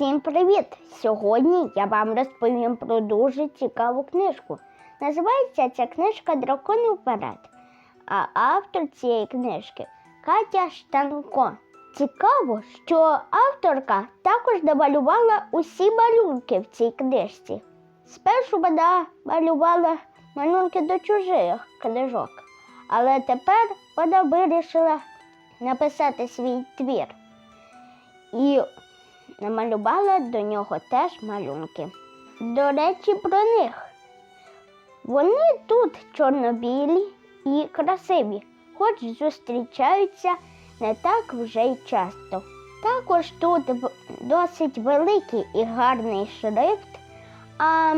Всім привіт! Сьогодні я вам розповім про дуже цікаву книжку. Називається ця книжка Дракони вперед. А автор цієї книжки Катя Штанко. Цікаво, що авторка також намалювала усі малюнки в цій книжці. Спершу вона малювала малюнки до чужих книжок, але тепер вона вирішила написати свій твір. І намалювала до нього теж малюнки. До речі, про них. Вони тут чорно-білі і красиві, хоч зустрічаються не так вже й часто. Також тут досить великий і гарний шрифт, а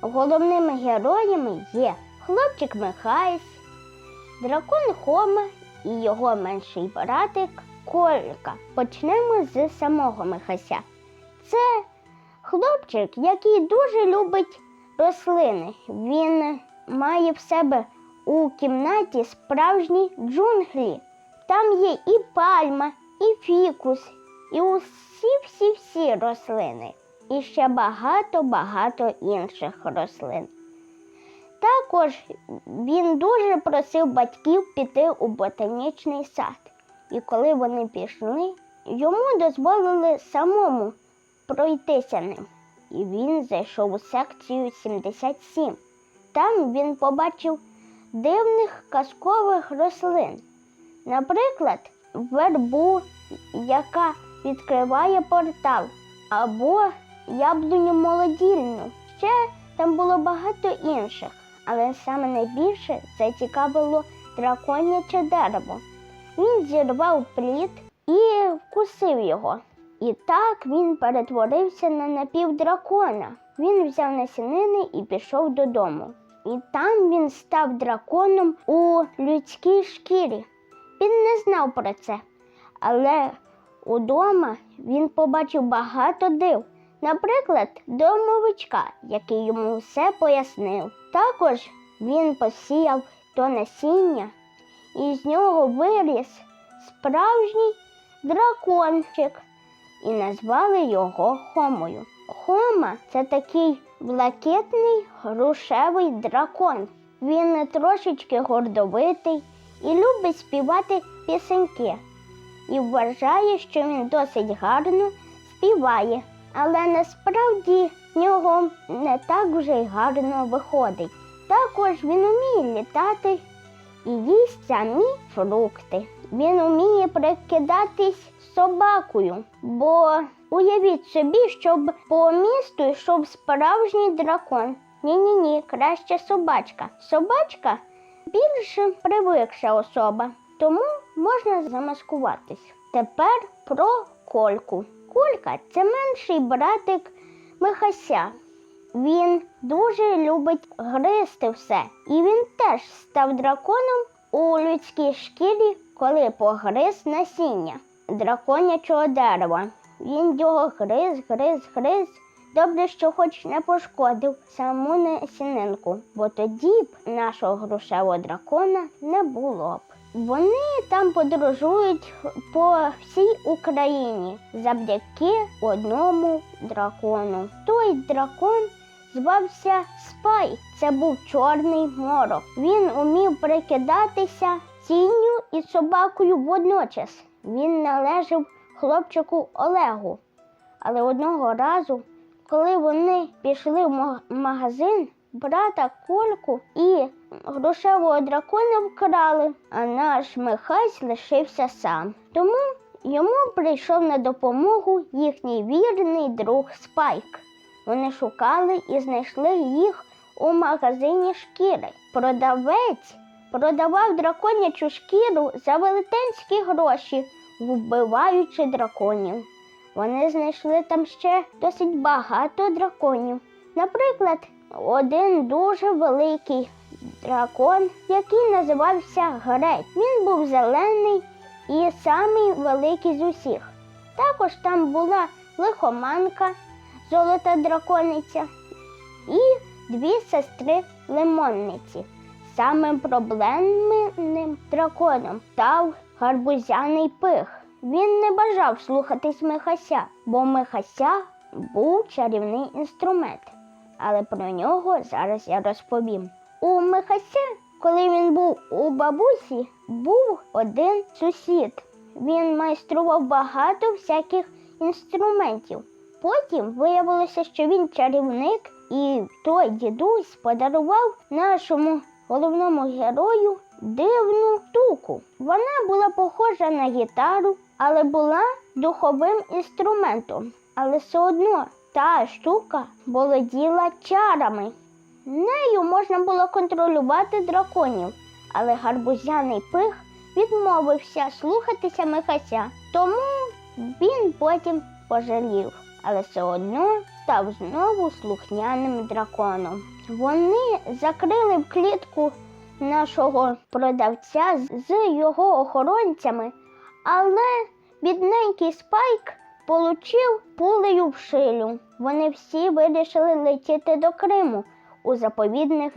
головними героями є хлопчик Михайсь, дракон Хома і його менший братик Колька. Почнемо з самого Михася. Це хлопчик, який дуже любить рослини. Він має в себе у кімнаті справжні джунглі. Там є і пальма, і фікус, і усі-всі-всі рослини, і ще багато-багато інших рослин. Також він дуже просив батьків піти у ботанічний сад. І коли вони пішли, йому дозволили самому пройтися ним. І він зайшов у секцію 77. Там він побачив дивних казкових рослин. Наприклад, вербу, яка відкриває портал, або яблуню молодільну. Ще там було багато інших, але саме найбільше зацікавило драконяче дерево. Він зірвав плід і вкусив його. І так він перетворився на напівдракона. Він взяв насінини і пішов додому. І там він став драконом у людській шкірі. Він не знав про це, але удома він побачив багато див. Наприклад, домовичка, який йому все пояснив. Також він посіяв то насіння, і з нього виріс справжній дракончик і назвали його Хомою. Хома це такий блакитний грушевий дракон. Він трошечки гордовитий і любить співати пісеньки. І вважає, що він досить гарно співає, але насправді в нього не так вже й гарно виходить. Також він уміє літати і їсть самі фрукти. Він уміє прикидатись собакою, бо уявіть собі, щоб по місту йшов справжній дракон. Ні-ні ні, краще собачка. Собачка більш привикша особа, тому можна замаскуватись. Тепер про кольку. Колька це менший братик Михася. Він дуже любить гризти все, і він теж став драконом у людській шкірі, коли погриз насіння драконячого дерева. Він його гриз, гриз, гриз. Добре, що хоч не пошкодив саму насінинку, бо тоді б нашого грушевого дракона не було б. Вони там подорожують по всій Україні завдяки одному дракону. Той дракон звався Спай. Це був чорний морок. Він умів прикидатися тінню і собакою водночас. Він належав хлопчику Олегу. Але одного разу, коли вони пішли в магазин, брата Кольку і грошевого дракона вкрали, а наш Михась лишився сам. Тому йому прийшов на допомогу їхній вірний друг Спайк. Вони шукали і знайшли їх у магазині шкіри. Продавець продавав драконячу шкіру за велетенські гроші, вбиваючи драконів. Вони знайшли там ще досить багато драконів. Наприклад, один дуже великий дракон, який називався Грець. Він був зелений і самий великий з усіх. Також там була лихоманка, золота дракониця і дві сестри лимонниці. Самим проблемним драконом став гарбузяний пих. Він не бажав слухатись Михася, бо Михася був чарівний інструмент, але про нього зараз я розповім. У Михася, коли він був у бабусі, був один сусід. Він майстрував багато всяких інструментів. Потім виявилося, що він чарівник, і той дідусь подарував нашому головному герою дивну штуку. Вона була похожа на гітару, але була духовим інструментом. Але все одно та штука володіла чарами. Нею можна було контролювати драконів, але гарбузяний пих відмовився слухатися Михася, тому він потім пожалів, але все одно став знову слухняним драконом. Вони закрили в клітку нашого продавця з- його охоронцями, але бідненький спайк получив пулею в шилю. Вони всі вирішили летіти до Криму у заповідних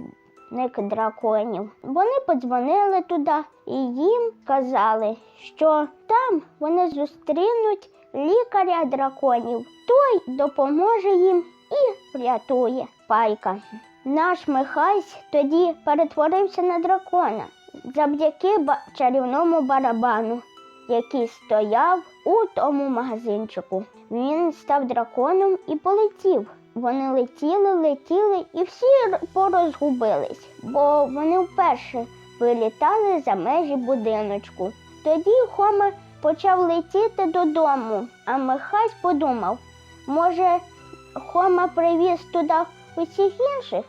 драконів. Вони подзвонили туди і їм казали, що там вони зустрінуть лікаря драконів. Той допоможе їм і врятує пайка. Наш Михась тоді перетворився на дракона завдяки чарівному барабану, який стояв у тому магазинчику. Він став драконом і полетів. Вони летіли, летіли і всі порозгубились, бо вони вперше вилітали за межі будиночку. Тоді Хома почав летіти додому, а Михась подумав, може, Хома привіз туди усіх інших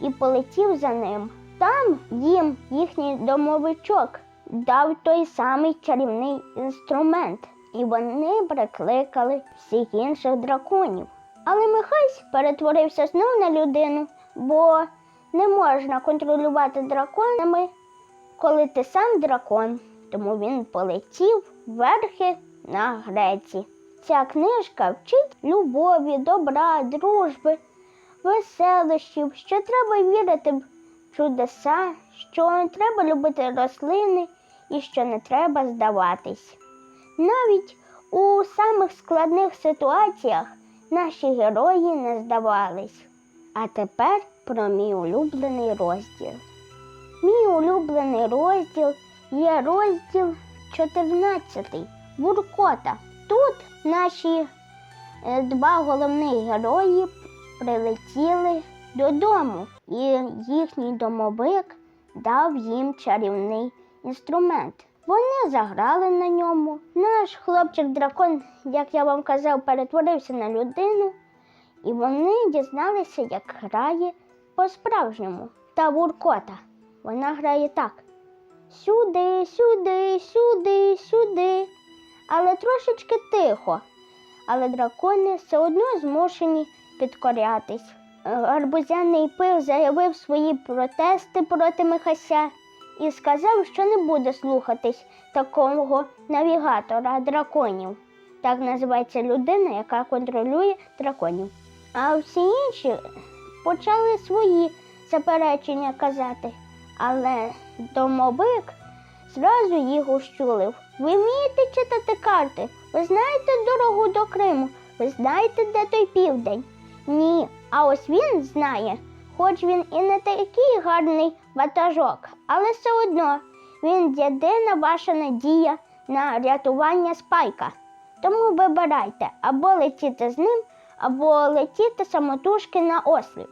і полетів за ним. Там їм їхній домовичок дав той самий чарівний інструмент, і вони прикликали всіх інших драконів. Але Михась перетворився знов на людину, бо не можна контролювати драконами, коли ти сам дракон. Тому він полетів верхи на греці. Ця книжка вчить любові, добра, дружби, веселощів, що треба вірити в чудеса, що треба любити рослини і що не треба здаватись. Навіть у самих складних ситуаціях наші герої не здавались. А тепер про мій улюблений розділ. Мій улюблений розділ є розділ 14 Буркота. Тут наші е, два головні герої прилетіли додому, і їхній домовик дав їм чарівний інструмент. Вони заграли на ньому. Наш хлопчик-дракон, як я вам казав, перетворився на людину, і вони дізналися, як грає по-справжньому. Та буркота. Вона грає так: сюди, сюди, сюди, сюди. Але трошечки тихо. Але дракони все одно змушені підкорятись. Гарбузяний пил заявив свої протести проти Михася і сказав, що не буде слухатись такого навігатора драконів. Так називається людина, яка контролює драконів. А всі інші почали свої заперечення казати. Але домовик зразу їх ущулив. Ви вмієте читати карти? Ви знаєте дорогу до Криму? Ви знаєте, де той південь? Ні. А ось він знає, хоч він і не такий гарний ватажок, але все одно він єдина ваша надія на рятування спайка. Тому вибирайте або летіти з ним, або летіти самотужки на осліп.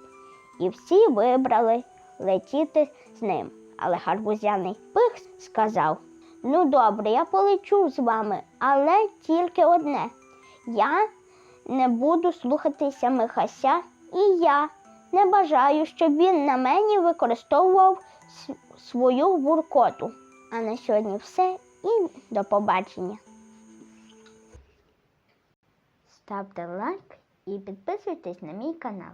І всі вибрали летіти з ним. Але гарбузяний пих сказав: Ну добре, я полечу з вами, але тільки одне. Я не буду слухатися Михася, і я не бажаю, щоб він на мені використовував свою буркоту. А на сьогодні все і до побачення. Ставте лайк і підписуйтесь на мій канал.